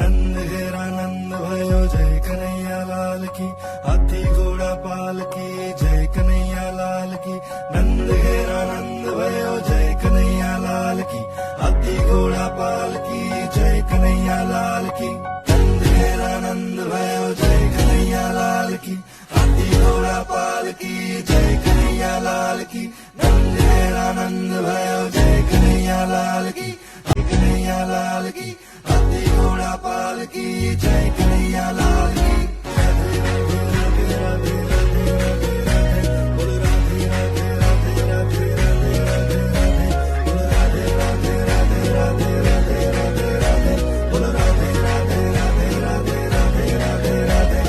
નંદ ઘેરા નંદ ભયો જય કનૈયા લાલ કી હાથી ઘોડા પાલ કી જય કનૈયા લાલ કી નંદ ઘેરા નંદ ભયો જય કનૈયા લાલ કી હાથી ઘોડા પાલ કી જય કનૈયા લાલ કી નંદ ઘેરા નંદ ભયો જય કનૈયા લાલ કી હાથી ઘોડા પાલ કી જય કનૈયા લાલ કી નંદ ઘેરા નંદ ભયો જય કનૈયા લાલ કી કનૈયા લાલ કી કી જય કનૈયા લાલ કી રાધે રાધે રાધે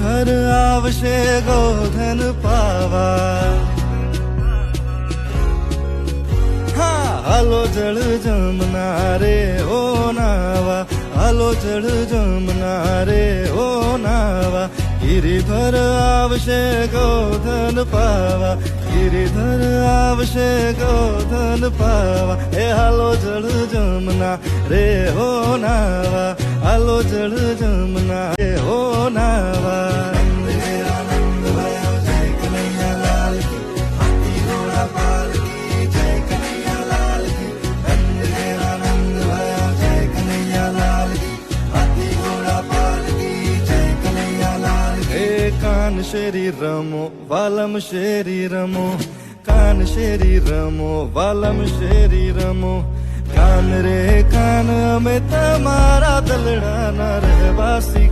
ગિરિધર આવશે ગોધન પાવા. હા, હાલો જળ જમના રે ઓ નાવા. હાલો જળ જમના રે ઓ નાવા. ગિરિધર આવશે ગોધન પાવા. ગિરિધર આવશે ગોધન પાવા. એ હાલો જળ જમના રે હો નાવા. હાલો જળ જમના રે હો નાવા. కాన్ శరీరము బలం శరీరము కాన్ శరీరము బలం శరీరము కాన్ రే కాన్ మే తమారా దలడానా రే వాసి